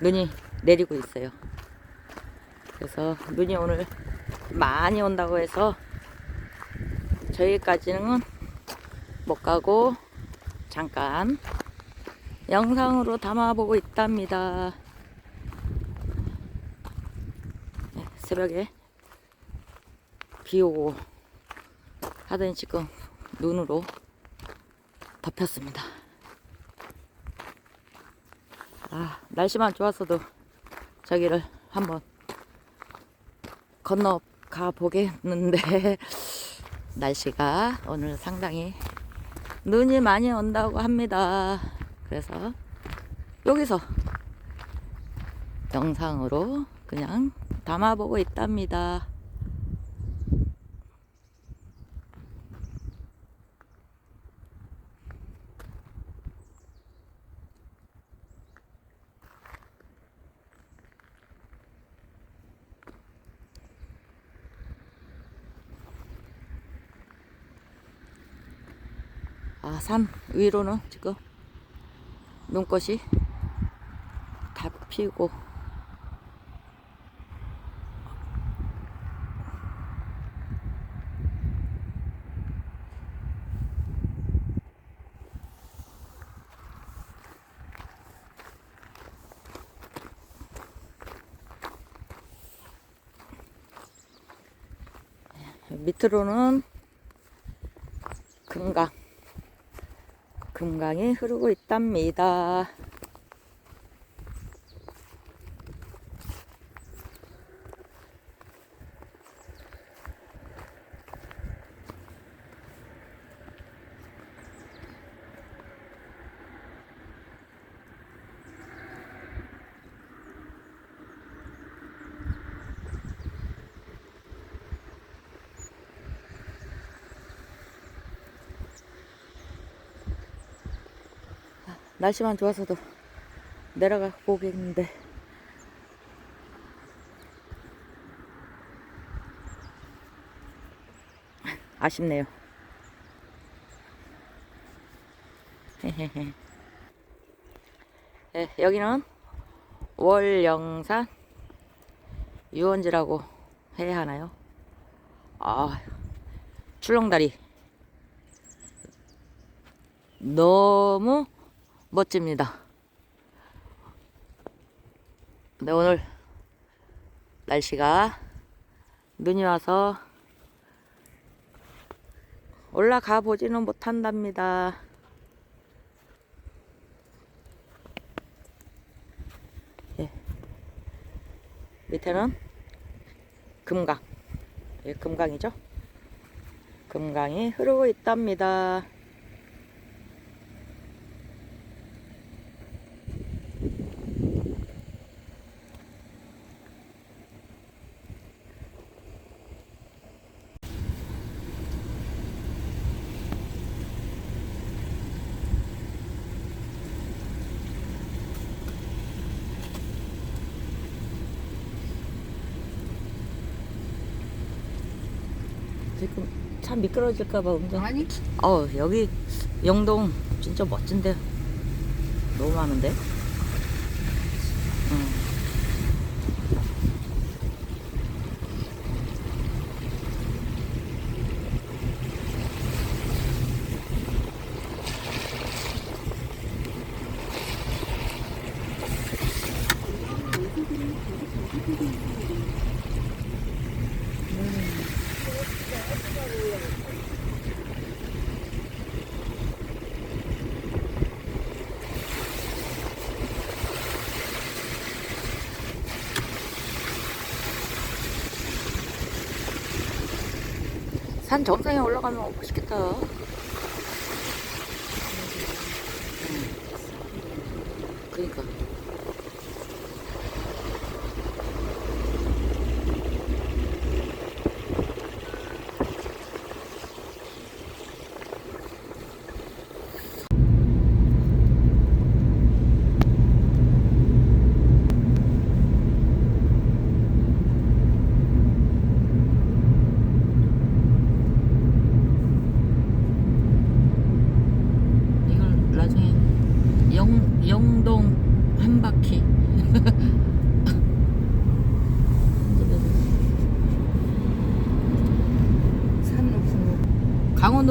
눈이 내리고 있어요. 그래서 눈이 오늘 많이 온다고 해서 저기까지는 못 가고 잠깐 영상으로 담아보고 있답니다. 네, 새벽에 비 오고 하더니 지금 눈으로 덮였습니다. 아, 날씨만 좋았어도 저기를 한번 건너가 보겠는데 날씨가 오늘 상당히 눈이 많이 온다고 합니다. 그래서 여기서 영상으로 그냥 담아보고 있답니다. 아, 산 위로는 지금 눈꽃이 다 피고. 밑으로는 금강 금강이 흐르고 있답니다. 날씨만 좋아서도 내려가 보겠는데 아쉽네요. 네, 여기는 월영산 유원지라고 해야 하나요? 아, 출렁다리 너무 멋집니다. 근데 오늘 날씨가 눈이 와서 올라가 보지는 못한답니다. 예. 밑에는 금강. 예, 금강이죠. 금강이 흐르고 있답니다. 지금 차 미끄러질까봐 운전. 아니 어 여기 영동 진짜 멋진데 너무 많은데. 산 정상에 올라가면 멋있겠다.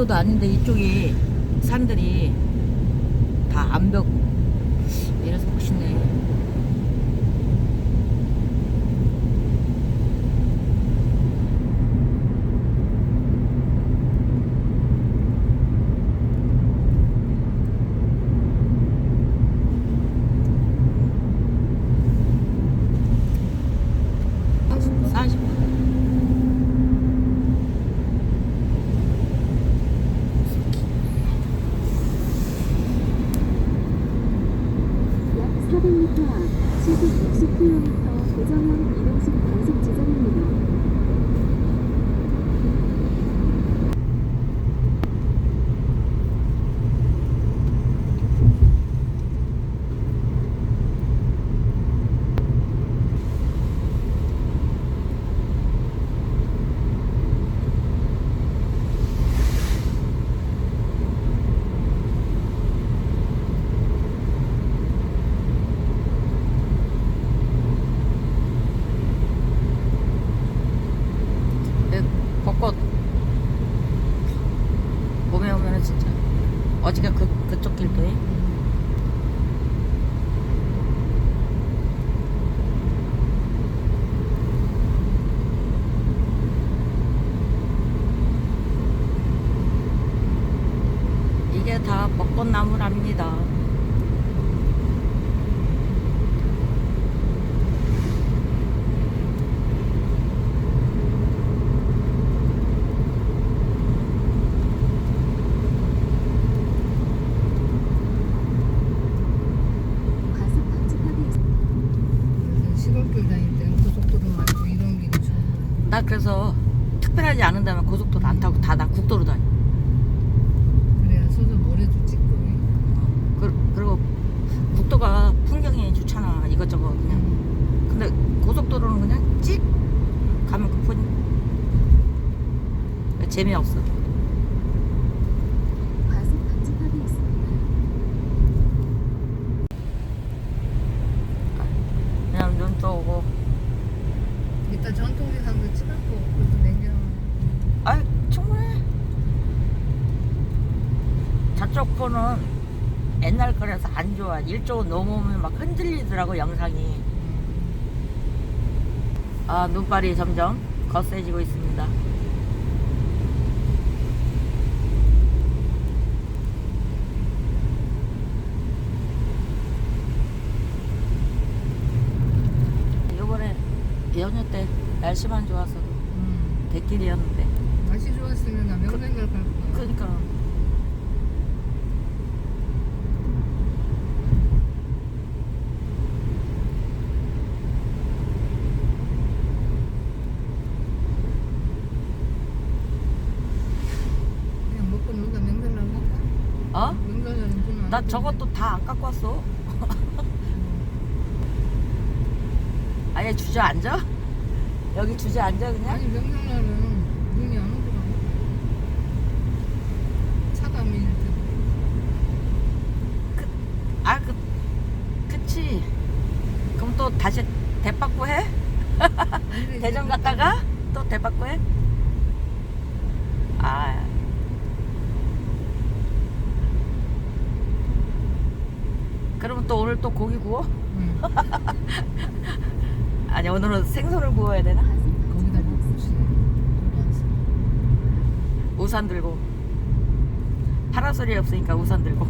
강원도도 아닌데 이쪽이 산들이 다 암벽 이래서 멋있네. 사십 약 400m 앞 시속 60km 고정형 이동식 단속 지점입니다. 그 벚꽃 봄에 오면은 진짜 어저께 그 그쪽 길도에 이게 다 벚꽃나무랍니다. 과속 방지턱이 있습니다. 시골길 다닐 때는 고속도로 말고 이런 길이 좋은 나 그래서 특별하지 않은다면 고속도로 안 타고 다 나 국도로 다녀. 그래야 서서 노래도 찍고 어, 그, 그리고 국도가 풍경이 좋잖아 이것저것 그냥 근데 고속도로는 그냥 찍 가면 재미없어 과속 방지턱이 있습니다. 그냥 눈도 오고 이따 전통시장도 치닫고 그것도 냉겨 아 충분해 저쪽 거는 옛날 거라서 안 좋아. 일조 넘으면 막 흔들리더라고 영상이. 아 눈발이 점점 거세지고 있습니다 요번에 연휴 때 날씨만 좋아서 음. 대길이었는데 날씨 좋았으면 나갈 거야 그러니까 그냥 먹고 놀다 명절날 갈까? 어? 명절날은 좀안 나 저것도 다 안 갖고 왔어. 아예 주저앉아? 여기 주저앉아 그냥? 아니 명절날은 눈이 안 오더라고 차가 밀릴 때 아, 그, 그치. 그럼 또 다시 대박구 해? 대전 갔다가 또 대박구 해? 아. 그러면 또 오늘 또 고기 구워? 응. 아니, 오늘은 생선을 구워야 되나? 거기다. 싶어 우산 들고. 파라솔이 없으니까 우산 들고.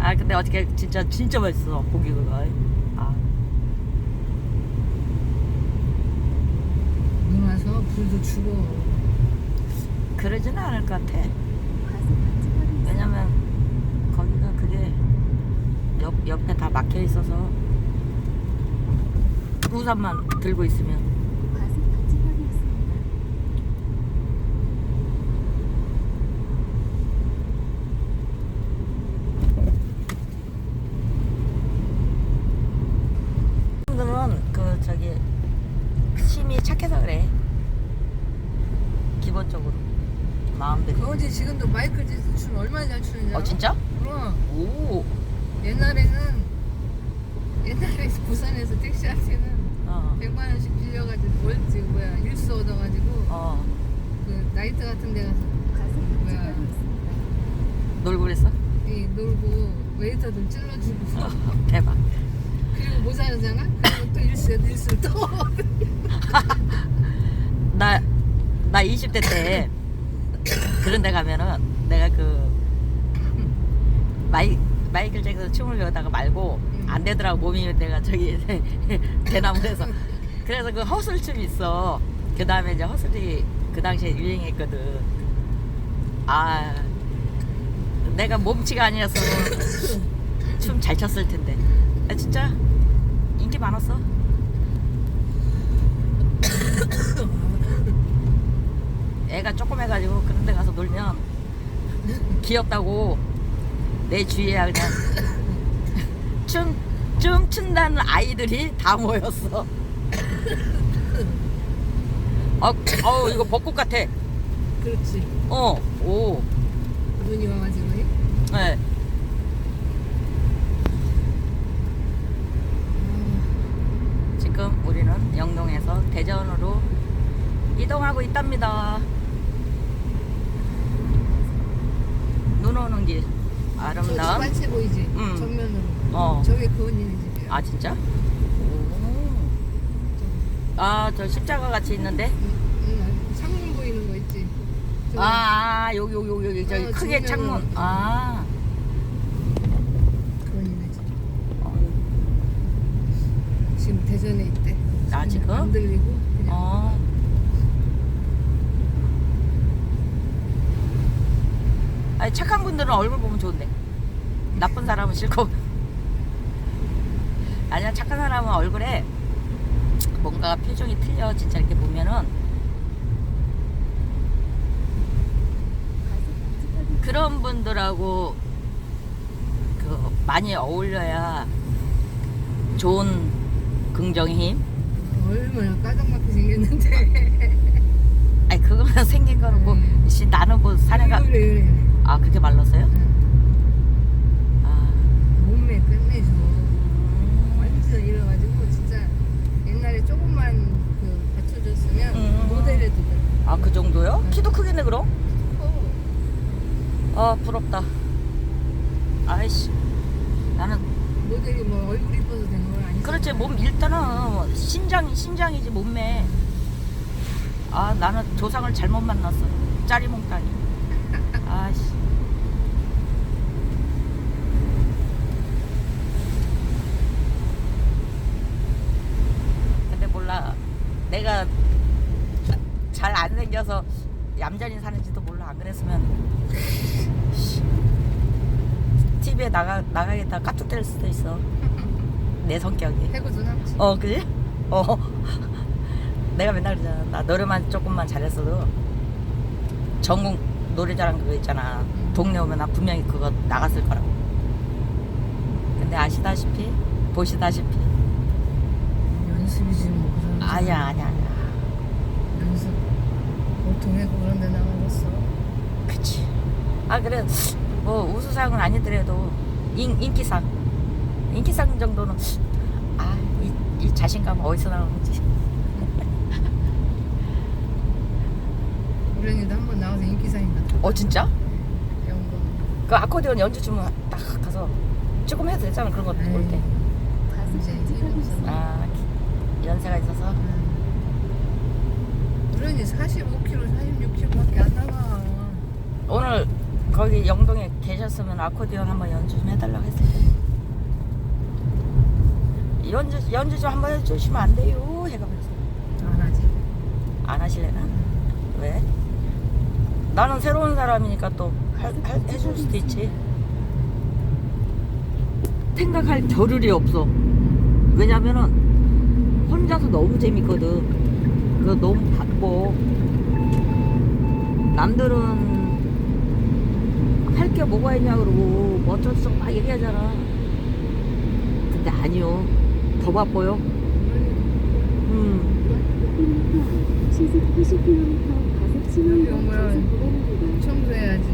아 근데 어떻게 진짜 진짜 맛있어 고기가. 아눈 와서 불도 주고 그러지는 않을 것 같아. 왜냐면 옆 옆에 다 막혀 있어서 우산만 들고 있으면 과속 방지턱이 있습니다. 사람들은 그 저기 심이 착해서 그래. 기본적으로 마음들이. 그 어제 지금도 마이클 잭슨 춤 얼마나 잘 추는지 알아? 어 진짜? 그럼 오. 옛날에는 옛날에 부산에서 택시 할 때는 어. 100만 원씩 빌려가지고 월지 뭐야 일수 얻어가지고 어. 나이트 같은 데 가서 뭐야. 놀고 그랬어? 이 놀고 웨이터들 찔러주고 대박. 그리고 모자라잖아? 그리고 또 일수 일수 또 나, 나 20대 때 그런 데 가면은 내가 그 마이, 마이클 잭슨 춤을 배우다가 말고 안 되더라고 몸이 내가 저기 대나무에서. 그래서 그 허슬춤이 있어. 그 다음에 이제 허슬이 그 당시에 유행했거든. 아 내가 몸치가 아니었으면 춤 잘 췄을 텐데. 아, 진짜? 인기 많았어? 애가 조그매가지고 그런 데 가서 놀면 귀엽다고 내 주위에 그냥 춤, 춤 춘다는 아이들이 다 모였어. 어, 어 이거 벚꽃 같아. 그렇지 어, 오, 눈이 와가지고 네. 지금 우리는 영동에서 대전으로 이동하고 있답니다. 눈 오는 길저 아름다운. 집안채 보이지? 음. 정면으로 어. 저게 그 언니네 집이야 아 진짜? 아 저 십자가 같이 있는데? 응, 응, 창문 보이는 거 있지? 저기 아, 아 여기 여기 여기 여기 저기 어, 크게 정면으로. 창문. 아. 그 집. 지금 대전에 있대 아, 지금? 안 들리고 그냥 어. 아니 착한 분들은 얼굴 보면 좋은데 나쁜 사람은 싫고 아니야 착한 사람은 얼굴에 뭔가 표정이 틀려 진짜 이렇게 보면은 그런 분들하고 그 많이 어울려야 좋은 긍정의 힘 얼마나 까정맞게 생겼는데 아니 그거는 생긴 거는 뭐 음. 씨, 나는 뭐 사내가 아 그렇게 말랐어요? 응. 아 몸매 끝내줘 완전 이래가지고 진짜 옛날에 조금만 그 받쳐줬으면 음. 모델해도 돼 아 그 정도요? 크겠네 그럼? 커. 아 부럽다. 아이씨 나는 모델이 뭐 얼굴 이뻐서 된 건 아니지 그렇지 몸 일단은 신장 신장이지 몸매. 아 나는 조상을 잘못 만났어. 짜리몽땅이. 아씨. 근데 몰라. 내가 잘 안 생겨서 얌전히 사는지도 몰라. 안 그랬으면 TV에 나가 나가겠다 깍둑 때릴 수도 있어. 내 성격이. 해고도 남지 어, 그지? 어. 내가 맨날 그러잖아. 나 노래만 조금만 잘했어도 전국 노래자랑 그거 있잖아. 동네 오면 나 분명히 그거 나갔을 거라고. 근데 아시다시피, 보시다시피. 연습이지 뭐 그런 거. 아니야, 아니야, 아니야. 연습 보통 해고 그런 데 나가봤어 그치. 아, 그래. 뭐, 우수상은 아니더라도 인, 인기상. 인기상 정도는, 아, 이, 이 자신감 어디서 나오는지. 우연히도 한번 나와서 인기상인가 어, 진짜? 영광 그 아코디언 연주 주면 딱 가서 조금 해도 되잖아 그런 거올 때. 이제 있습니다. 아 연세가 있어서 우연히 45kg, 46kg밖에 안 나가 오늘 거기 영동에 계셨으면 아코디언 한번 연주 좀 해달라고 했을 때 연주 연주 좀 한번 해주시면 안 돼요? 해가 그래서. 안 하지. 안 하실래나? 왜? 나는 새로운 사람이니까 또 할, 할, 해줄 수도 있지. 생각할 겨를이 없어. 왜냐면은 혼자서 너무 재밌거든 그거 너무 바빠 남들은 할 게 뭐가 있냐 그러고 뭐 어쩌고저쩌고 막 얘기하잖아 근데 아니요 더 바빠요 음. 시속 80km 과속 신호 여기 위반 오면 단속 구간입니다. 청소해야지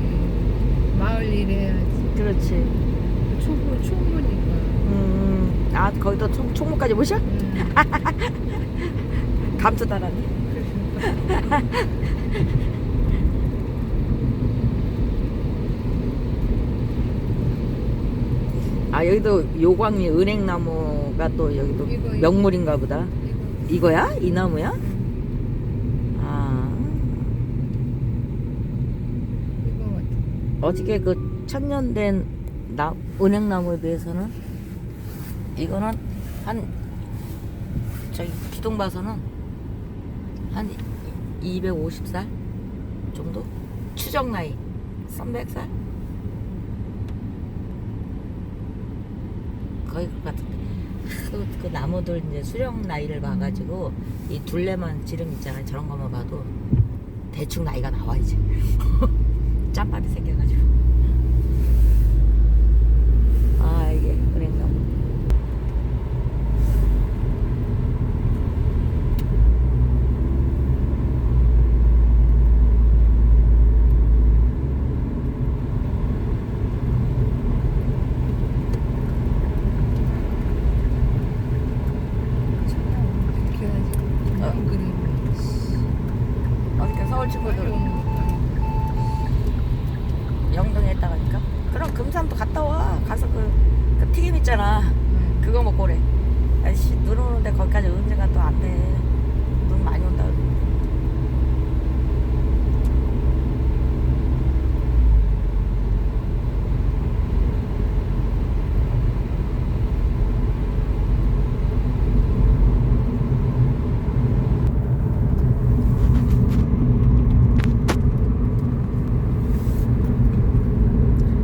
마을 일 해야지 그렇지 초보 초보니까 음, 아 거기다 총, 총무까지 모셔? 음. 감자 달았네. 아 여기도 요광리 은행나무가 또 여기도 이거, 이거. 명물인가 보다. 이거. 야이 나무야? 아. 어떻게 그 천년된 나, 은행나무에 비해서는 이거는 한 저기 기둥 봐서는 한 250살 정도? 추정 나이. 300살? 거의 그 같은데. 그, 그 나무들 이제 수령 나이를 봐가지고 이 둘레만 지름 있잖아요. 저런 것만 봐도 대충 나이가 나와 이제. 짬밥이 생겨가지고. 아 이게 은행나무 이렇게 해야지. 어. 그림. 어저께 서울 친구들 영동에 있다 가니까 그럼 금산도 갔다 와 가서 그, 그 튀김 있잖아 그거 먹고 오래. 아이씨 눈 오는데 거기까지 언제가 또 안돼눈 많이 온다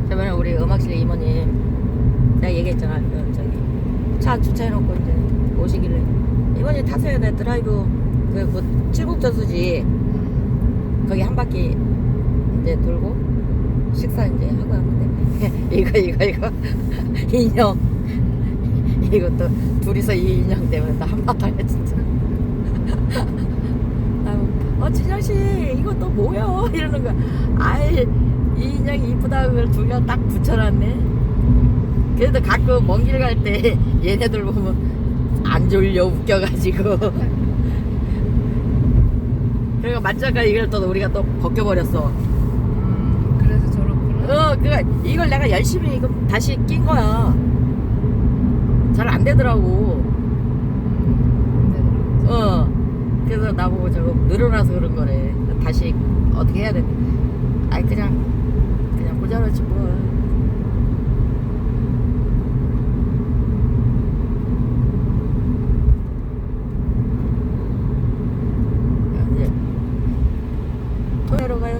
저번에 우리 음악실 이모님 내가 얘기했잖아 그 저기 차 주차해놓고 이제 오시길래 이모님 타세요 내 드라이브 그, 그 칠곡저수지 거기 한 바퀴 이제 돌고 식사 이제 하고 왔는데 이거 이거 이거. 인형. 이것도 둘이서 이 인형 때문에 나 한바탕에 진짜. 어 진영 씨 이거 또 뭐야? 이러는 거야. 아이 이 인형이 이쁘다고 그걸 둘다 딱 붙여놨네. 그래도 가끔 먼 길 갈 때 얘네들 보면 안 졸려 웃겨가지고 그리고 만져가 이걸 또 우리가 또 벗겨버렸어 음, 그래서 저렇구나. 어, 그 이걸 내가 열심히 이거 다시 낀 거야. 잘 안 되더라고. 음, 어. 그래서 나보고 저거 늘어나서 그런 거래. 다시 어떻게 해야 돼? 아이 그냥 그냥 모자라지 뭐. 이제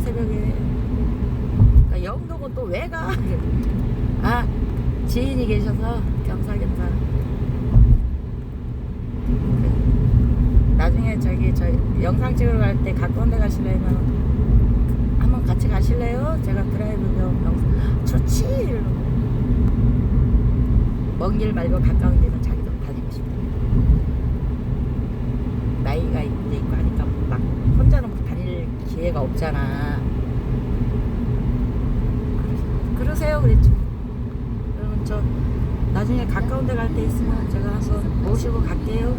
새벽에. 아, 영동은 또 왜 가? 아 지인이 계셔서 겸사겸사. 그, 나중에 저기 저 영상 찍으러 갈 때 가까운 데 가실래면 한번 같이 가실래요? 제가 드라이브 겸 영상 좋지 이러고 먼길 말고 가까운 데서 자기도 다니고 싶어 나이가 이제 있고 하니까 막 혼자는 기회가 없잖아. 그러- 그러세요 그랬죠. 그러면 저 나중에 가까운 데 갈 때 있으면 제가 한번 모시고 갈게요